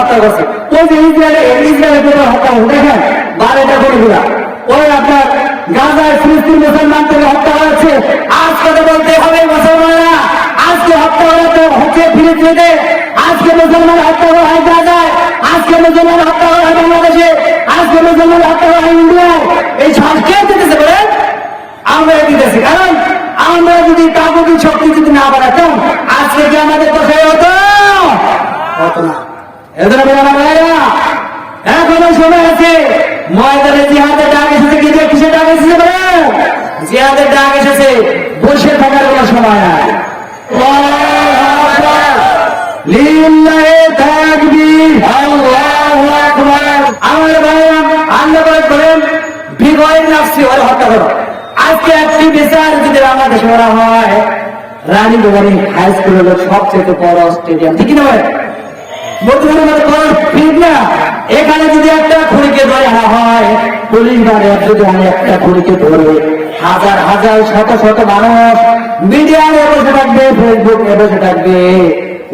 হত্যা করছে। ওই যে ইসরায়েলে ইসরায়েলের পেপার হত্যা করছে দেখেন, বারোটা গরিবরা ওই আপনার গাজায় ফিলিস্তিন মুসলমান থেকে হত্যা হয়েছে। আজ কথা বলতে হবে মুসলমানরা, আজকে হত্যা হতে হচ্ছে ফিলিস্তিনে আজকে মুসলমান হত্যা করা হয় গাজায়, আজকে মুসলমান হত্যা করা হয় বাংলাদেশে, আজকে মুসলমান হত্যা করা হয় ইন্ডিয়ায়। এই সাজ কে দিতেছে বলেন আমরা দিতেছি। কারণ আমরা যদি তাবুকি শক্তি যদি না বাড়াতাম, আজকে কি আমাদের দশায় হতো? হতো না। এদের বলে ভাইরা এখনও সময় আছে ময়দানে জিহাদের ডাক এসেছে কি যে কিসের ডাক এসেছে জিহাদের ডাক এসেছে বসে থাকার কোনো সময় নাই। লিল্লাহি তাকবীর আল্লাহু আকবার আমার ভাইরা আল্লাহ বলে করেন বিগয়ের নাফসি ওর হত্যা করো আজকে একটি বিচার যদি বাংলাদেশে করা হয় রানী গোবারি হাই স্কুল হলো সবচেয়ে বড় স্টেডিয়াম ঠিক না না এখানে যদি একটা খুঁড়িকে ধরে আনা হয়, পুলিশ বাড়ি যদি আমি একটা খুঁড়িকে ধরে, হাজার হাজার, শত শত মানুষ মিডিয়ায় বসে থাকবে ফেসবুকে বসে থাকবে।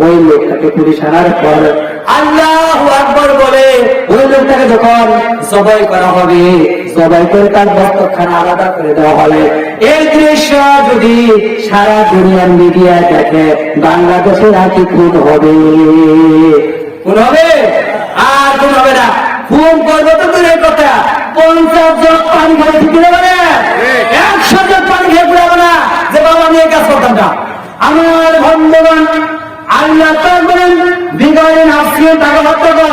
ওই লোকটাকে পুলিশ আনার পর আল্লাহ আকবর বলে ওই লোকটাকে যখন জবাই করা হবে জবাই করে তার বস্ত্রখানা আলাদা করে দেওয়া হবে। এই দৃশ্য যদি সারা দুনিয়ার মিডিয়ায় দেখে, বাংলাদেশের খুন হবে। কোন হবে? আর কোন হবে না। খুন করব তো দূরের কথা। পঞ্চাশ জন পানি খাবে ঠিক না বলে একশো জন পানি খেয়ে পুরাবো না। যে বাবা আমি এই কাজ করতাম না। আমার বন্ধুগণ, আল্লাহ বলেন বিগড়ে নাফসিয়ে তাকে হত্যা কর।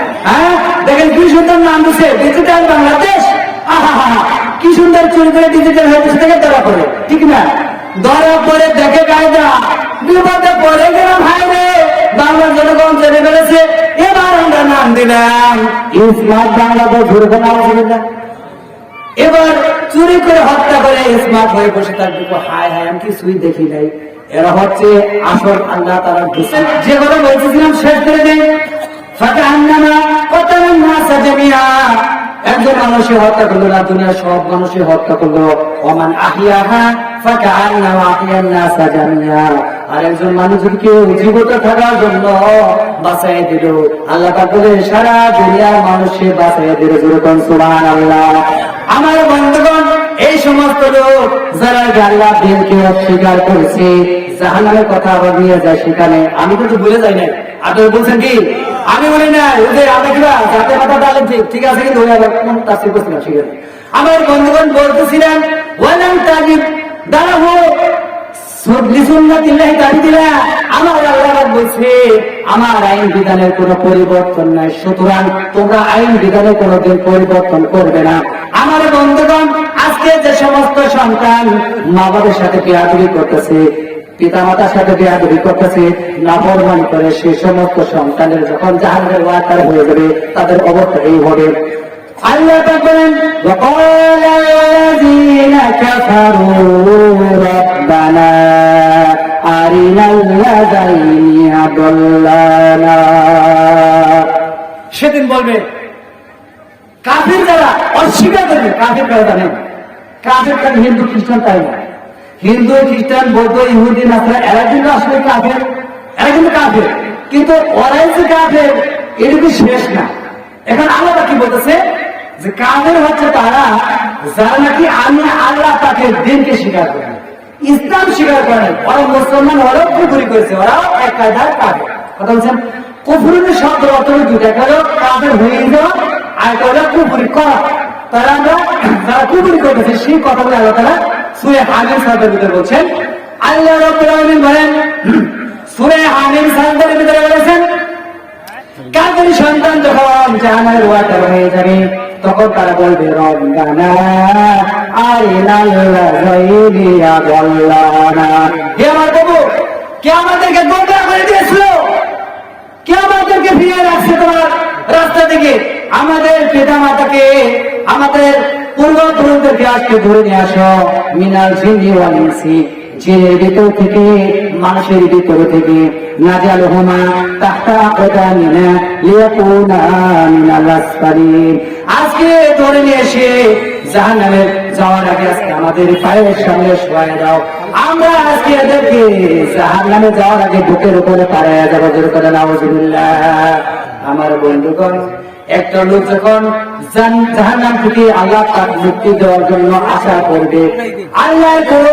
ডিজিটাল বাংলাদেশ। আহা। কি সুন্দর চুরি করে ডিজিটাল ঠিক না? দেখে কায়দা বিপদে পড়ে গেলাম ভাই রে। বাংলার জনগণ জেনে ফেলেছে, এবার আমরা নাম দিলাম স্মার্ট বাংলাদেশ না এবার চুরি করে হত্যা করে স্মার্ট হয়ে বসে থাকবে। তো হায় আমি দেখি নাই। এরা হচ্ছে আসল আল্লাহ তারা যে কথা বলতেছিলাম শেষ করে দেয় ফাঁকা কত একজন হত্যা করল না সব হত্যা করল। ওমান আহিয়াহা আমার বন্ধুগণ, এই সমস্ত লোক যারা আল্লাহ দিনকে অস্বীকার করেছে, জাহান্নামের কথা আবার নিয়ে যায় সেখানে। আমি কিন্তু ভুলে যাই না আপনি বলছেন কি? আমি বলি না ওদের ঠিক ঠিক আছে, কিন্তু ঠিক আছে। আমার বন্ধুগণ বলতেছিলেন ওয়ালাম তাজিব দাঁড়াবো আমার আইন বিধানের কোনো পরিবর্তন নাই, সুতরাং তোমরা আইন বিধানে কোনোদিন পরিবর্তন করবে না। আমার বন্ধুগণ, আজকে যে সমস্ত সন্তান মা বাবার সাথে বেয়াদবি করতেছে পিতা মাতার সাথে বেয়াদবি করতেছে নাফরমানি করে সে সমস্ত সন্তানের যখন জাহাজের ওয়াকার হয়ে যাবে তাদের অবস্থা এই হবে আল্লাহ পাক বলেন وقال الذين كفروا ربنا أرنا الذين أضلانا সেদিন বলবে কাফির যারা অস্বীকার করবে কাফির কারা জানেন কাফির কারণ হিন্দু খ্রিস্টান তাই না হিন্দু, খ্রিস্টান, বৌদ্ধ, ইহুদি, নাসরা, এরা কিন্তু আসলে কাফের, এরা কিন্তু কাফের। কিন্তু ওরাই যে কাফের এটুকু শেষ না। এখন আল্লাহ কি বলতেছে? যে কাফের হচ্ছে তারা যারা নাকি আমি আল্লাহ তাকে দিনকে স্বীকার করে ইসলাম স্বীকার করে। ওরা মুসলমান ওরাও কুফুরি করেছে, ওরাও এক কায়দার কাফের। কথা বলছেন? কুফুরির শব্দ অর্থ দুইটা। কারও কাফের হয়ে যাওয়া আর কুফুরি করা। তারা আমরা যারা কুফুরি করতেছে সেই কথাগুলো আল্লাহ তারা সুরে হামির সাহেবের ভিতরে বলছেন, আল্লাহ রব্বুল আলামিন বলেন, সুরে সাহেবের ভিতরে বলেছেন, কাদের সন্তান যখন জাহানের ওয়াটার হয়ে যাবে, তখন তারা বলবে বল্লানা হে আমার বাবু কে আমাদেরকে গোমরা করে দিয়েছিল? কে আমাদেরকে ফিরিয়ে আমাদের পিতা মাতাকে আমাদের থেকে, মানুষের ভিতর থেকে। নাজাল হোমা, তাহতা আজকে ধরে নিয়ে এসে জাহান্নামে যাওয়ার আগে আজকে আমাদের পায়ের সামনে শোয়াই দাও। আমরা আজকে এদেরকে যাওয়ার আগে বুকের উপরে পাড়ায় যাব, জোর করে নাউজুবিল্লাহ। আমার বন্ধুগণ, একটা লোক যখন জাহান্নাম থেকে আল্লাহ তার মুক্তি দেওয়ার জন্য আশা করবে আল্লাহর কোনো